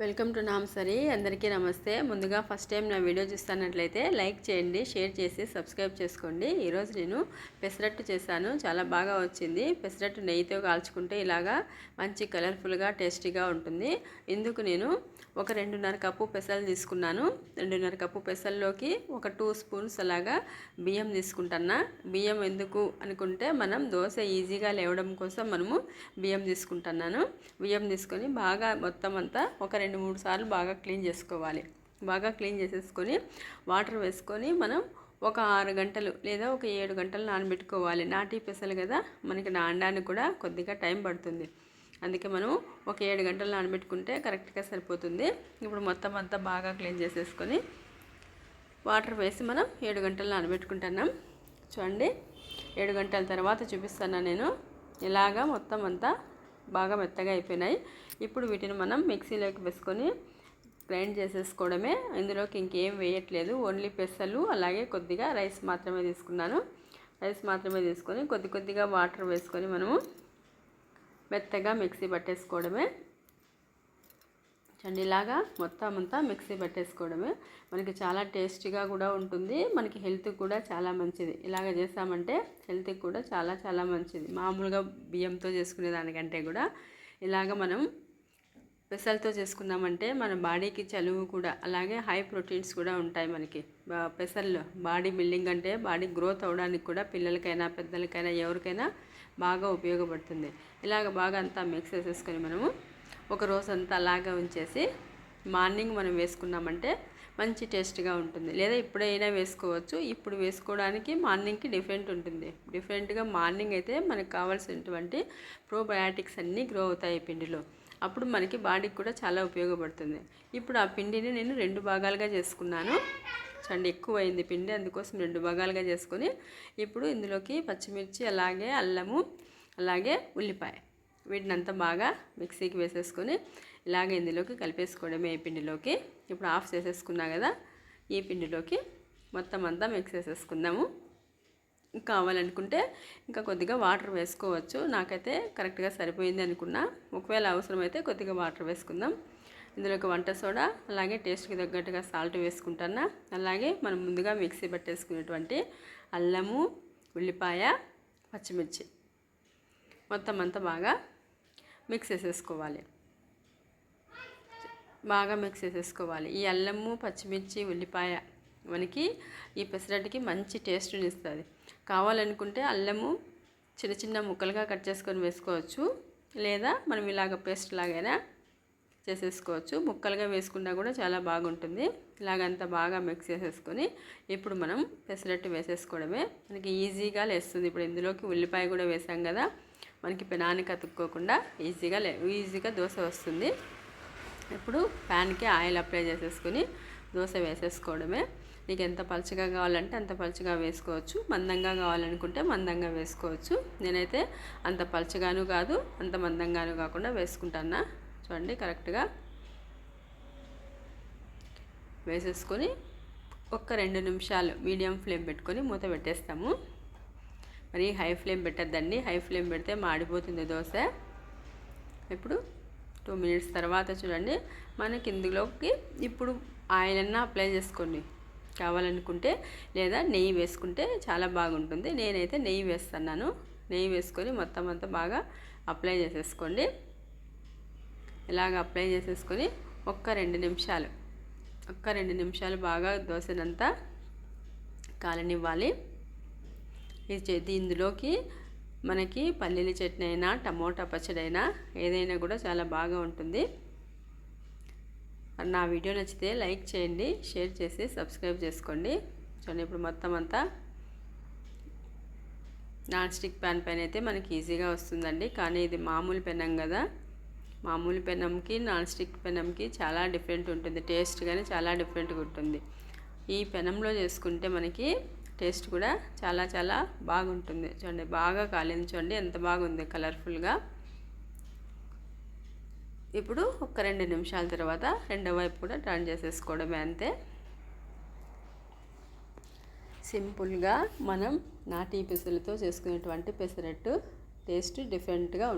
Welcome to నామ్సరీ అందరికీ నమస్తే. ముందుగా ఫస్ట్ టైం నా వీడియో చూస్తున్నట్లయితే లైక్ చేయండి షేర్ చేసి సబ్స్క్రైబ్ చేసుకోండి. ఈరోజు నేను పెసరట్టు చేశాను. చాలా బాగా వచ్చింది. పెసరట్టు నెయ్యితో కాల్చుకుంటే ఇలాగా మంచి కలర్ఫుల్గా టేస్టీగా ఉంటుంది. ఇందుకు నేను ఒక రెండున్నర కప్పు పెసలు తీసుకున్నాను. రెండున్నర కప్పు పెసల్లోకి ఒక టూ స్పూన్స్ అలాగా బియ్యం తీసుకుంటున్నా. బియ్యం ఎందుకు అనుకుంటే మనం దోశ ఈజీగా లేవడం కోసం మనము బియ్యం తీసుకుంటున్నాను. బియ్యం తీసుకొని బాగా మొత్తం అంతా ఒక రెండు మూడు సార్లు బాగా క్లీన్ చేసుకోవాలి. బాగా క్లీన్ చేసేసుకొని వాటర్ వేసుకొని మనం ఒక ఆరు గంటలు లేదా ఒక ఏడు గంటలు నానబెట్టుకోవాలి. నాటి పెసలు కదా మనకి నానడానికి కూడా కొద్దిగా టైం పడుతుంది. అందుకే మనం ఒక ఏడు గంటలు నానబెట్టుకుంటే కరెక్ట్గా సరిపోతుంది. ఇప్పుడు మొత్తం అంతా బాగా క్లీన్ చేసేసుకొని వాటర్ వేసి మనం ఏడు గంటలు నానబెట్టుకుంటున్నాం. చూడండి ఏడు గంటల తర్వాత చూపిస్తాను నేను. ఇలాగా మొత్తం అంతా బాగా మెత్తగా అయిపోయినాయి. ఇప్పుడు వీటిని మనం మిక్సీలోకి వేసుకొని గ్రైండ్ చేసేసుకోవడమే. ఇందులోకి ఇంకేం వేయట్లేదు. ఓన్లీ పెసలు అలాగే కొద్దిగా రైస్ మాత్రమే తీసుకున్నాను. రైస్ మాత్రమే తీసుకొని కొద్ది కొద్దిగా వాటర్ వేసుకొని మనము మెత్తగా మిక్సీ పట్టేసుకోవడమే. చూడండి ఇలాగా మొత్తం అంతా మిక్సీ పట్టేసుకోవడమే. మనకి చాలా టేస్టీగా కూడా ఉంటుంది. మనకి హెల్త్ కూడా చాలా మంచిది. ఇలాగ చేసామంటే హెల్త్కి కూడా చాలా చాలా మంచిది. మామూలుగా బియ్యంతో చేసుకునే దానికంటే కూడా ఇలాగ మనం పెసలతో చేసుకున్నామంటే మన బాడీకి చలువు కూడా అలాగే హై ప్రోటీన్స్ కూడా ఉంటాయి మనకి. పెసల్లో బాడీ బిల్డింగ్ అంటే బాడీ గ్రోత్ అవడానికి కూడా పిల్లలకైనా పెద్దలకైనా ఎవరికైనా బాగా ఉపయోగపడుతుంది. ఇలాగ బాగా అంతా మిక్స్ చేసేసుకొని మనము ఒక రోజు అంతా అలాగా ఉంచేసి మార్నింగ్ మనం వేసుకున్నామంటే మంచి టేస్ట్గా ఉంటుంది. లేదా ఇప్పుడైనా వేసుకోవచ్చు. ఇప్పుడు వేసుకోవడానికి మార్నింగ్కి డిఫరెంట్ ఉంటుంది. డిఫరెంట్గా మార్నింగ్ అయితే మనకు కావాల్సినటువంటి ప్రోబయాటిక్స్ అన్నీ గ్రో అవుతాయి పిండిలో. అప్పుడు మనకి బాడీకి కూడా చాలా ఉపయోగపడుతుంది. ఇప్పుడు ఆ పిండిని నేను రెండు భాగాలుగా చేసుకున్నాను. చండి ఎక్కువ అయింది పిండి. అందుకోసం రెండు భాగాలుగా చేసుకొని ఇప్పుడు ఇందులోకి పచ్చిమిర్చి అలాగే అల్లము అలాగే ఉల్లిపాయ. వీటిని అంతా బాగా మిక్సీకి వేసేసుకొని ఇలాగ ఇందులోకి కలిపేసుకోవడమే ఈ పిండిలోకి. ఇప్పుడు ఆఫ్ చేసేసుకున్నా కదా ఈ పిండిలోకి మొత్తం అంతా మిక్స్ చేసేసుకుందాము. కావాలనుకుంటే ఇంకా కొద్దిగా వాటర్ వేసుకోవచ్చు. నాకైతే కరెక్ట్గా సరిపోయింది అనుకున్నా. ఒకవేళ అవసరమైతే కొద్దిగా వాటర్ వేసుకుందాం. ఇందులోకి వంట సోడా అలాగే టేస్ట్కి తగ్గట్టుగా సాల్ట్ వేసుకుంటాను? అలాగే మనం ముందుగా మిక్సీ పట్టేసుకునేటువంటి అల్లము ఉల్లిపాయ పచ్చిమిర్చి. మొత్తం అంతా బాగా మిక్స్ చేసేసుకోవాలి. బాగా మిక్స్ చేసేసుకోవాలి. ఈ అల్లము పచ్చిమిర్చి ఉల్లిపాయ మనకి ఈ పెసరట్టుకి మంచి టేస్ట్ని ఇస్తుంది. కావాలనుకుంటే అల్లము చిన్న చిన్న ముక్కలుగా కట్ చేసుకొని వేసుకోవచ్చు. లేదా మనం ఇలాగ పేస్ట్ లాగైనా చేసేసుకోవచ్చు. ముక్కలుగా వేసుకున్నా కూడా చాలా బాగుంటుంది. ఇలాగంతా బాగా మిక్స్ చేసేసుకొని ఇప్పుడు మనం పెసరట్టు వేసేసుకోవడమే. మనకి ఈజీగా లేస్తుంది. ఇప్పుడు ఇందులోకి ఉల్లిపాయ కూడా వేసాం కదా మనకి పెనానికి అతుక్కోకుండా ఈజీగా లే ఈజీగా దోశ వస్తుంది. ఇప్పుడు ప్యాన్కి ఆయిల్ అప్లై చేసేసుకొని దోశ వేసేసుకోవడమే. నీకు ఎంత పలుచగా కావాలంటే అంత పలుచగా వేసుకోవచ్చు. మందంగా కావాలనుకుంటే మందంగా వేసుకోవచ్చు. నేనైతే అంత పలుచగాను కాదు అంత మందంగాను కాకుండా వేసుకుంటాను చూడండి కరెక్ట్గా వేసేసుకొని ఒక్క రెండు నిమిషాలు మీడియం ఫ్లేమ్ పెట్టుకొని మూత పెట్టేస్తాము. మరి హై ఫ్లేమ్ పెట్టద్దండి. హై ఫ్లేమ్ పెడితే మాడిపోతుంది దోశ. ఇప్పుడు టూ మినిట్స్ తర్వాత చూడండి. మనకి ఇందులోకి ఇప్పుడు ఆయిల్ అన్నా అప్లై చేసుకోండి. కావాలనుకుంటే లేదా నెయ్యి వేసుకుంటే చాలా బాగుంటుంది. నేనైతే నెయ్యి వేస్తున్నాను. నెయ్యి వేసుకొని మొత్తం అంతా బాగా అప్లై చేసేసుకోండి. ఇలాగ అప్లై చేసేసుకొని ఒక్క రెండు నిమిషాలు ఒక్క రెండు నిమిషాలు బాగా దోశనంతా కాలనివ్వాలి. ఇది ఇందులోకి మనకి పల్లీల చట్నీ అయినా టమోటా పచ్చడి అయినా ఏదైనా కూడా చాలా బాగా ఉంటుంది. నా వీడియో నచ్చితే లైక్ చేయండి షేర్ చేసి సబ్స్క్రైబ్ చేసుకోండి. చూడండి ఇప్పుడు మొత్తం అంతా నాన్ స్టిక్ ప్యాన్ పైన అయితే మనకి ఈజీగా వస్తుందండి. కానీ ఇది మామూలు పెనం కదా. మామూలు పెనంకి నాన్ స్టిక్ పెనంకి చాలా డిఫరెంట్ ఉంటుంది. టేస్ట్ కానీ చాలా డిఫరెంట్గా ఉంటుంది. ఈ పెనంలో చేసుకుంటే మనకి టేస్ట్ కూడా చాలా చాలా బాగుంటుంది. చూడండి బాగా కాలింది. చూడండి ఎంత బాగుంది కలర్ఫుల్గా ఇప్పుడు ఒక రెండు నిమిషాల తర్వాత రెండో వైపు కూడా టర్న్ చేసేసుకోవడమే అంతే. సింపుల్గా మనం నాటి పెసలతో చేసుకునేటువంటి పెసరట్టు టేస్ట్ డిఫరెంట్గా ఉంటుంది.